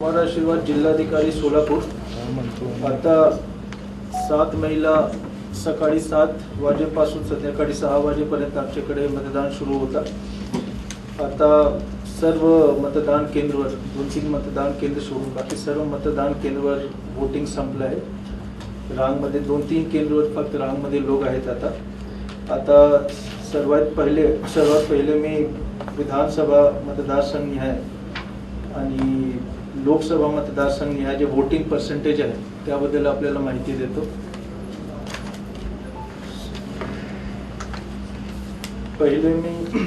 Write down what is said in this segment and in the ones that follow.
कुमार आशीर्वाद जिल्हाधिकारी सोलापूर. आता सात महिला सकाळी सात वाजेपासून संध्याकाळी सहा वाजेपर्यंत आमच्याकडे मतदान सुरू होतं. आता सर्व मतदान केंद्रवर दोन तीन मतदान केंद्र सोडून बाकी सर्व मतदान केंद्रवर वोटिंग संपलं आहे. रांगमध्ये दोन तीन केंद्रवर फक्त रांगमध्ये लोक आहेत आता. आता सर्वात पहिले सर्वात पहिले मी विधानसभा मतदारसंघ आहे. आणि लोकसभा मतदारसंघ ह्या जे वोटिंग पर्सेंटेज आहे त्याबद्दल आपल्याला माहिती देतो. पहिले मी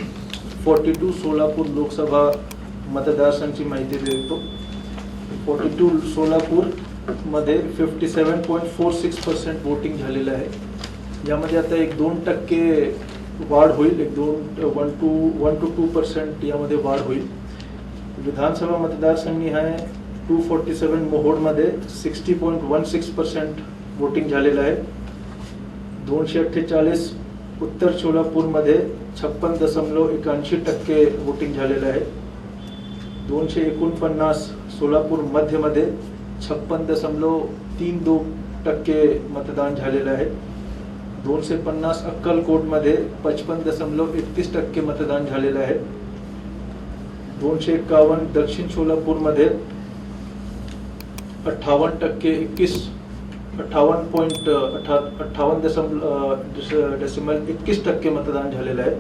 फोर्टी टू सोलापूर लोकसभा मतदारसंघची माहिती देतो. फोर्टी टू सोलापूरमध्ये fifty seven point four six percent voting झालेलं आहे. यामध्ये आता एक दोन टक्के वाढ होईल एक दोन one two one two two percent यामध्ये वाढ होईल. विधानसभा मतदारसंघ आहे. Two forty seven मोहोडमध्ये sixty point one six percent voting झालेलं आहे. दोनशे अठ्ठेचाळीस उत्तर सोलापूरमध्ये छप्पन दशमलव एकाऐंशी टक्के वोटिंग झालेलं आहे. दोनशे एकोणपन्नास सोलापूर मध्यमध्ये छप्पन दशमलव तीन दोन टक्के मतदान झालेलं आहे. दोनशे पन्नास अक्कलकोटमध्ये पचपन दशमलव एकतीस टक्के मतदान झालेलं आहे. दोनशे एक्कावन्न दक्षिण सोलापूरमध्ये अठ्ठावन्न टक्के एकवीस अठ्ठावन्न पॉईंट अठ्ठा अठ्ठावन्न दशम डेसिमल एकवीस टक्के मतदान झालेलं आहे.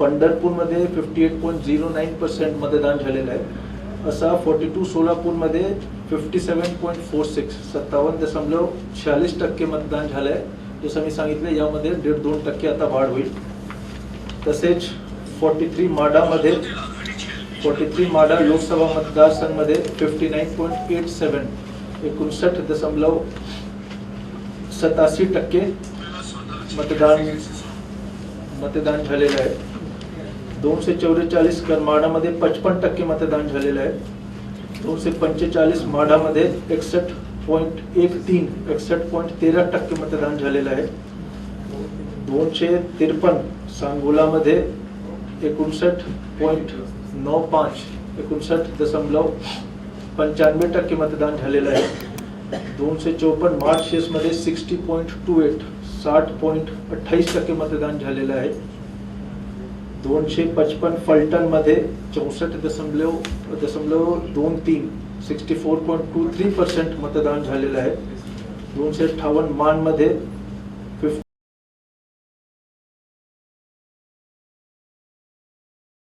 पंढरपूरमध्ये fifty eight point zero nine percent मतदान झालेलं आहे. असा फोर्टी टू सोलापूरमध्ये fifty seven point four six सत्तावन्न दशमलव शहालीस टक्के मतदान झालं आहे जसं मी सांगितलं यामध्ये दीड दोन टक्के आता वाढ होईल. तसेच फोर्टी थ्री माडामध्ये फोर्टी थ्री माडा लोकसभा मतदारसंघामध्ये fifty nine point eight seven एकोणसष्ट दशमलव सत्याऐंशी टक्के मतदान मतदान झालेलं आहे. दोनशे चौवेचाळीस करमाडामध्ये पचपन टक्के मतदान झालेलं आहे. दोनशे पंचेचाळीस माढामध्ये एकसष्ट पॉईंट एक तीन एकसष्ट पॉईंट तेरा टक्के मतदान झालेलं आहे. दोनशे त्रेपन्न सांगोलामध्ये एकोणसष्ट पॉईंट नऊ पाच एकोणसष्ट दशमलव पंच्याण्णव टक्के मतदान झालेलं आहे. दोनशे चौपन्न मार्चेसमध्ये सिक्स्टी पॉईंट टू एट साठ पॉईंट अठ्ठावीस टक्के मतदान झालेलं आहे. दोनशे पचपन फलटणमध्ये चौसष्ट दशमलव दशमलव दोन तीन sixty four point two three percent मतदान झालेलं आहे. दोनशे अठ्ठावन्न मानमध्ये